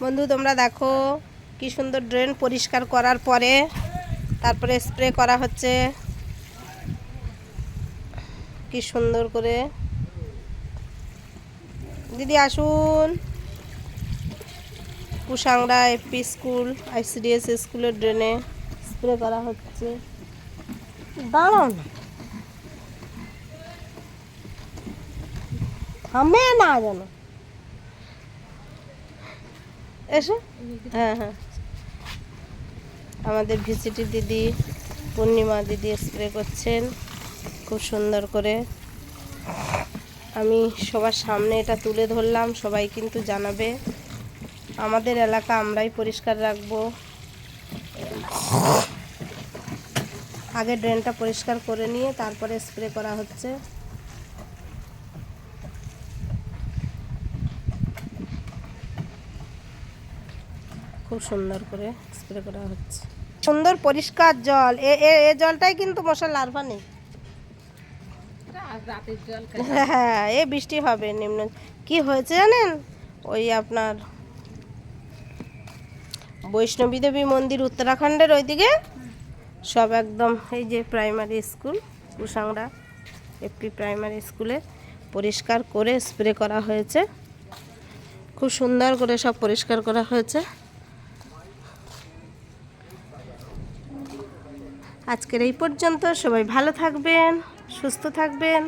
বন্ধু, তোমরা দেখো কি সুন্দর ড্রেন পরিষ্কার করার পরে তারপরে স্প্রে করা হচ্ছে। কি সুন্দর করে। দিদি, আসুন। কুসাংড়া এপি স্কুল, আইসিডিএস স্কুলের ড্রেনে স্প্রে করা হচ্ছে। দাঁড়াও না। থামে না যেন। এসো। হ্যাঁ হ্যাঁ। আমাদের ভিসিটি দিদি, পূর্ণিমা দিদি স্প্রে করছেন, খুব সুন্দর করে। আমি সবার সামনে এটা তুলে ধরলাম, সবাই কিন্তু জানাবে। আমাদের এলাকা আমরাই পরিষ্কার রাখব। আগে ড্রেনটা পরিষ্কার করে নিয়ে তারপরে স্প্রে করা হচ্ছে। খুব সুন্দর করে স্প্রে করা হচ্ছে। সুন্দর পরিষ্কার জল। এ এ এ জলটাই কিন্তু মশার লার্ভা নেই। হ্যাঁ এ বৃষ্টি হবে নিম্ন। কি হয়েছে জানেন? ওই আপনার বৈষ্ণবী দেবী মন্দির উত্তরাখণ্ডের ওইদিকে? সব একদম এই যে primary school Kusangra AP primary স্কুলে পরিষ্কার করে স্প্রে করা হয়েছে। খুব সুন্দর করে সব পরিষ্কার করা হয়েছে। আজকের এই পর্যন্ত সবাই ভালো থাকবেন সুস্থ থাকবেন।